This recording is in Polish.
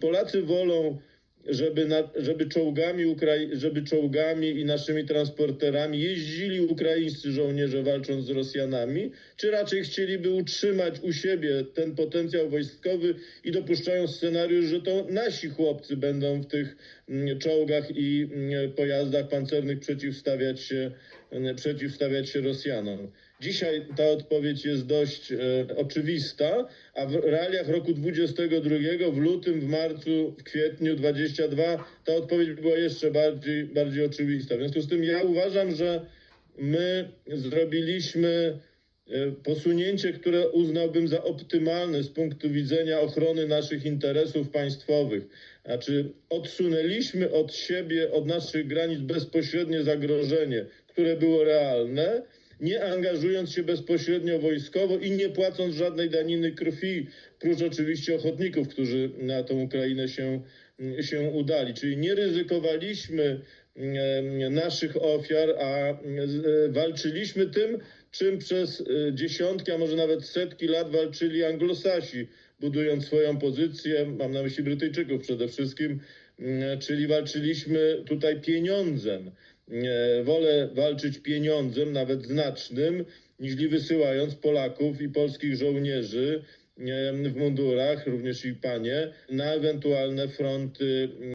Polacy wolą, żeby, na, żeby, czołgami Ukrai- żeby czołgami i naszymi transporterami jeździli ukraińscy żołnierze walcząc z Rosjanami, czy raczej chcieliby utrzymać u siebie ten potencjał wojskowy i dopuszczają scenariusz, że to nasi chłopcy będą w tych mm, czołgach i mm, pojazdach pancernych przeciwstawiać się, mm, przeciwstawiać się Rosjanom. Dzisiaj ta odpowiedź jest dość e, oczywista, a w realiach roku 22, w lutym, w marcu, w kwietniu 22 ta odpowiedź była jeszcze bardziej, bardziej oczywista. W związku z tym ja uważam, że my zrobiliśmy e, posunięcie, które uznałbym za optymalne z punktu widzenia ochrony naszych interesów państwowych. Znaczy, odsunęliśmy od siebie, od naszych granic bezpośrednie zagrożenie, które było realne, nie angażując się bezpośrednio wojskowo i nie płacąc żadnej daniny krwi, prócz oczywiście ochotników, którzy na tą Ukrainę się, się udali. Czyli nie ryzykowaliśmy naszych ofiar, a e, walczyliśmy tym, czym przez e, dziesiątki, a może nawet setki lat walczyli Anglosasi, budując swoją pozycję, mam na myśli Brytyjczyków przede wszystkim, czyli walczyliśmy tutaj pieniądzem. E, Wolę walczyć pieniądzem, nawet znacznym, niż wysyłając Polaków i polskich żołnierzy em, w mundurach, również i panie, na ewentualne fronty